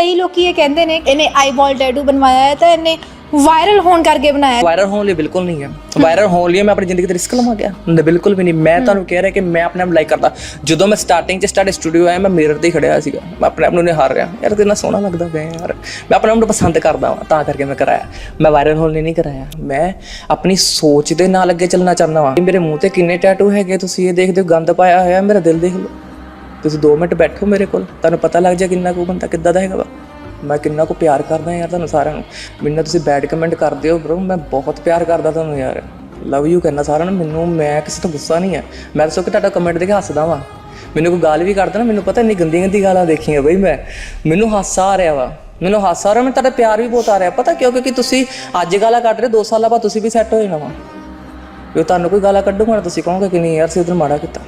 ਕਈ ਲੋਕੀ ਇਹ ਕਹਿੰਦੇ ਨੇ ਇਹਨੇ ਆਈਬॉल ਟੈਟੂ ਬਣਵਾਇਆ ਹੈ ਤਾਂ ਇਹਨੇ ਵਾਇਰਲ ਹੋਣ ਕਰਕੇ ਬਣਾਇਆ ਹੈ। ਵਾਇਰਲ ਹੋਣ ਲਈ ਬਿਲਕੁਲ ਨਹੀਂ ਹੈ। ਵਾਇਰਲ ਹੋਣ ਲਈ ਮੈਂ ਆਪਣੀ ਜ਼ਿੰਦਗੀ ਤੇ ਰਿਸਕ ਲਵਾਂ ਗਿਆ ਨਹੀਂ ਬਿਲਕੁਲ ਵੀ ਨਹੀਂ। ਮੈਂ ਤੁਹਾਨੂੰ ਕਹਿ ਰਿਹਾ ਕਿ ਮੈਂ ਆਪਣੇ ਆਪ ਲਾਈਕ ਕਰਦਾ। ਜਦੋਂ ਮੈਂ ਸਟਾਰਟਿੰਗ 'ਚ ਸਟਾਰਟ ਸਟੂਡੀਓ ਆਇਆ ਮੈਂ ਮਿਰਰ ਤੇ ਹੀ ਖੜਿਆ ਸੀਗਾ। ਮੈਂ ਆਪਣੇ ਆਪ ਨੂੰ ਨਿਹਾਰ ਰਿਹਾ। ਯਾਰ ਕਿੰਨਾ ਸੋਹਣਾ ਲੱਗਦਾ ਪਿਆ ਯਾਰ। ਮੈਂ ਆਪਣੇ ਆਪ ਨੂੰ ਪਸੰਦ ਕਰਦਾ ਹਾਂ ਤਾਂ ਕਰਕੇ ਮੈਂ ਕਰਾਇਆ। ਮੈਂ ਵਾਇਰਲ ਹੋਣ ਲਈ ਨਹੀਂ ਕਰਾਇਆ। ਮੈਂ ਆਪਣੀ ਸੋਚ ਦੇ ਨਾਲ ਅੱਗੇ ਚੱਲਣਾ ਚਾਹੁੰਦਾ ਹਾਂ ਮੇਰੇ ਮੂੰਹ ਤੇ ਕਿੰਨੇ ਟੈਟੂ ਹੈਗੇ ਤੁਸੀਂ? ਇਹ ਦੇਖਦੇ ਹੋ ਗੰਦ ਪਾਇਆ ਹੋਇਆ ਮੇਰਾ ਦਿਲ ਦੇਖ ਲਓ। ਤੁਸੀਂ 2 ਮਿੰਟ ਬੈਠੋ ਮੇਰੇ ਕੋਲ, ਤੁਹਾਨੂੰ ਪਤਾ ਲੱਗ ਜਾ ਕਿੰਨਾ ਕੁ ਬੰਦਾ ਕਿੱਦਾਂ ਦਾ ਹੈਗਾ ਵਾ। ਮੈਂ ਕਿੰਨਾ ਕੁ ਪਿਆਰ ਕਰਦਾ ਯਾਰ ਤੁਹਾਨੂੰ ਸਾਰਿਆਂ ਨੂੰ। ਮੈਨੂੰ ਤੁਸੀਂ ਬੈਡ ਕਮੈਂਟ ਕਰਦੇ ਹੋ ਬ్రో ਮੈਂ ਬਹੁਤ ਪਿਆਰ ਕਰਦਾ ਤੁਹਾਨੂੰ ਯਾਰ। ਲਵ ਯੂ ਕਹਿੰਦਾ ਸਾਰਿਆਂ ਨੂੰ, ਮੈਨੂੰ, ਮੈਂ ਕਿਸੇ ਤੋਂ ਗੁੱਸਾ ਨਹੀਂ ਹੈ ਮੈਂ ਤਾਂ ਸੋ ਕਿ ਤੁਹਾਡਾ ਕਮੈਂਟ ਦੇਖ ਕੇ ਹੱਸਦਾ ਵਾਂ। ਮੈਨੂੰ ਕੋਈ ਗਾਲ ਵੀ ਕਰਦਾ ਨਾ, ਮੈਨੂੰ ਪਤਾ ਇੰਨੀ ਗੰਦੀ ਗੰਦੀ ਗਾਲਾਂ ਦੇਖੀਆਂ ਬਈ ਮੈਂ। ਮੈਨੂੰ ਹਾਸਾ ਆ ਰਿਹਾ ਵਾ। ਮੈਨੂੰ ਹਾਸਾ ਆ ਰਿਹਾ, ਮੈਨੂੰ ਤੁਹਾਡਾ ਪਿਆਰ ਵੀ ਬਹੁਤ ਆ ਰਿਹਾ। ਪਤਾ ਕਿਉਂ? ਕਿਉਂਕਿ ਤੁਸੀਂ ਅੱਜ ਗਾਲਾਂ ਕੱਢ ਰਹੇ 2 ਸਾਲਾਂ ਬਾਅਦ ਤੁਸੀਂ ਵੀ ਸੈੱਟ ਹੋ ਜਾਣਾ ਵਾ। ਜੇ ਤੁਹਾਨੂੰ ਕੋਈ ਗਾਲਾਂ ਕੱਢੂਗਾ ਨਾ, ਤੁਸੀਂ ਕਹੋਗੇ ਕਿ ਨਹੀਂ ਯਾਰ ਸਿੱਧਰ ਮਾੜਾ ਕੀਤਾ।